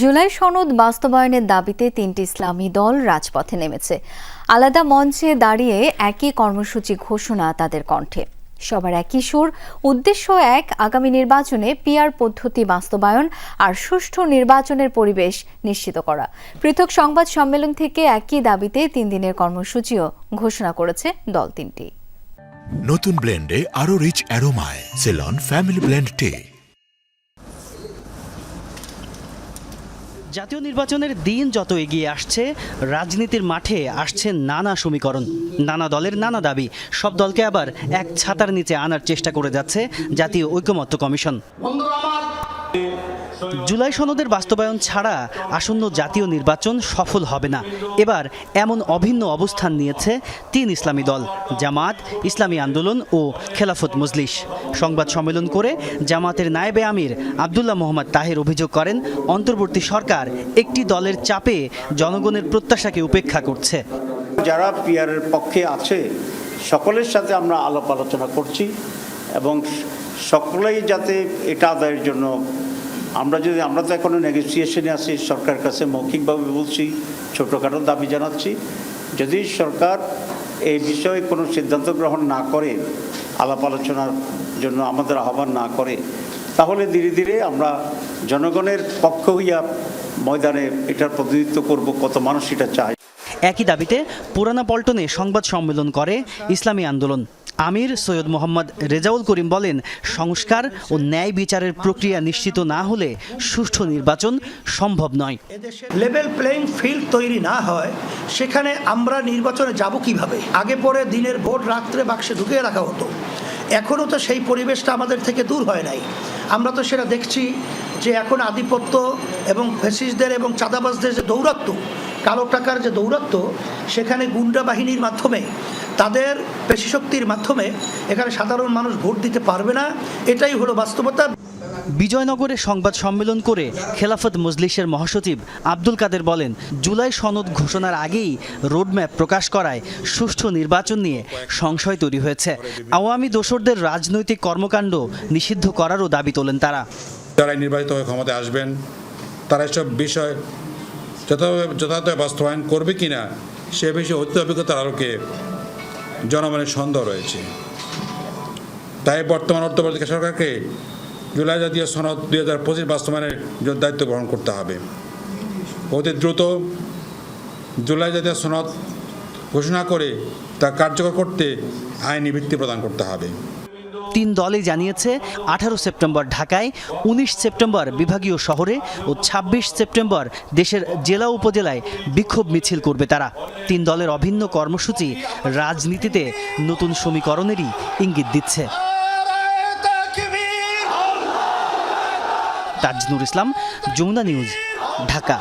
জুলাই সনদ বাস্তবায়নের দাবিতে তিনটি ইসলামী দল রাজপথে নেমেছে। আলাদা মঞ্চে দাঁড়িয়ে একই কর্মসূচি ঘোষণা তাদের কণ্ঠে। সবার একই সুর, উদ্দেশ্য এক, আগামী নির্বাচনে পিয়ার পদ্ধতি বাস্তবায়ন আর সুষ্ঠু নির্বাচনের পরিবেশ নিশ্চিত করা। পৃথক সংবাদ সম্মেলন থেকে একই দাবিতে তিন দিনের কর্মসূচিও ঘোষণা করেছে দল তিনটি। নতুন ব্লেন্ডে আরও রিচ অ্যারোমায়, সেলন, ফ্যামিলি ব্লেন্ড টে। জাতীয় নির্বাচনের দিন যত এগিয়ে আসছে, রাজনীতির মাঠে আসছে নানা সমীকরণ, নানা দলের নানা দাবি। সব দলকে আবার এক ছাতার নিচে আনার চেষ্টা করে যাচ্ছে জাতীয় ঐক্যমত্য কমিশন। জুলাই সনদের বাস্তবায়ন ছাড়া আসন্ন জাতীয় নির্বাচন সফল হবে না। এবার এমন অভিন্ন অবস্থান নিয়েছে তিন ইসলামী দল, জামাত, ইসলামী আন্দোলন ও খেলাফত মজলিস। সংবাদ সম্মেলন করে জামাতের নায়েবে আমির আবদুল্লাহ মোহাম্মদ তাহের অভিযোগ করেন, অন্তর্বর্তী সরকার একটি দলের চাপে জনগণের প্রত্যাশাকে উপেক্ষা করছে। যারা পিয়ারের পক্ষে আছে, সকলের সাথে আমরা আলাপ আলোচনা করছি এবং সকলেই যাতে এটা আদায়ের জন্য আমরা যদি, আমরা তো এখনও নেগোসিয়েশনে আছি, সরকারের কাছে মৌখিকভাবে বলছি, ছোটোখাটো দাবি জানাচ্ছি। যদি সরকার এই বিষয়ে কোনো সিদ্ধান্ত গ্রহণ না করে, আলাপ আলোচনার জন্য আমাদের আহ্বান না করে, তাহলে ধীরে ধীরে আমরা জনগণের পক্ষ হইয়া ময়দানে এটার প্রতিনিধিত্ব করব কত মানুষ এটা চায়। একই দাবিতে পুরানা পল্টনে সংবাদ সম্মেলন করে ইসলামী আন্দোলন। আমির সৈয়দ মোহাম্মদ রেজাউল করিম বলেন, সংস্কার ও ন্যায় বিচারের প্রক্রিয়া নিশ্চিত না হলে সুষ্ঠু নির্বাচন সম্ভব নয়। লেভেল প্লেইং ফিল্ড তৈরি না হয়, সেখানে আমরা নির্বাচনে যাব কীভাবে? আগে পরে দিনের ভোট রাত্রে বাক্সে ঢুকিয়ে রাখা হতো। এখনও তো সেই পরিবেশটা আমাদের থেকে দূর হয় নাই। আমরা তো সেটা দেখছি যে এখন আধিপত্য এবং ফেসিসদের এবং চাঁদাবাজদের যে দৌরাত্ম কালো টাকার যে দৌরাত্ম সেখানে গুন্ডা বাহিনীর মাধ্যমে তাদের পেশিশক্তির মাধ্যমে এখানে সাধারণ মানুষ ভোট দিতে পারবে না। এটাই হলো বাস্তবতা। বিজয়নগরে সংবাদ সম্মেলন করে খেলাফত মজলিসের মহাসচিব আব্দুল কাদের বলেন জুলাই সনদ ঘোষণার আগেই রোডম্যাপ প্রকাশ করায় সুষ্ঠু নির্বাচন নিয়ে সংশয় তৈরি হয়েছে। আওয়ামী দোসরদের রাজনৈতিক কর্মকাণ্ড নিষিদ্ধ করারও দাবি তোলেন তারা। যারা নির্বাচিত হয়ে ক্ষমতায় আসবেন তারা এসব বিষয় যথাভাবে যথাযথ বাস্তবায়ন করবে কি না সে বিষয়ে ঐতিহ্য অভিজ্ঞতার আলোকে জনমনের সন্দেহ রয়েছে। তাই বর্তমান অর্থবর্তী সরকারকে জুলাই জাতীয় সনদ দুই হাজার পঁচিশ বাস্তবায়নের দায়িত্ব গ্রহণ করতে হবে। অতি দ্রুত জুলাই জাতীয় সনদ ঘোষণা করে তা কার্যকর করতে আইনি ভিত্তি প্রদান করতে হবে। তিন দলই জানিয়েছে, আঠারো সেপ্টেম্বর ঢাকায়, উনিশ সেপ্টেম্বর বিভাগীয় শহরে ও ২৬ সেপ্টেম্বর দেশের জেলা উপজেলায় বিক্ষোভ মিছিল করবে তারা। তিন দলের অভিন্ন কর্মসূচি রাজনীতিতে নতুন সমীকরণেরই ইঙ্গিত দিচ্ছে। তাজনুর ইসলাম, যমুনা নিউজ, ঢাকা।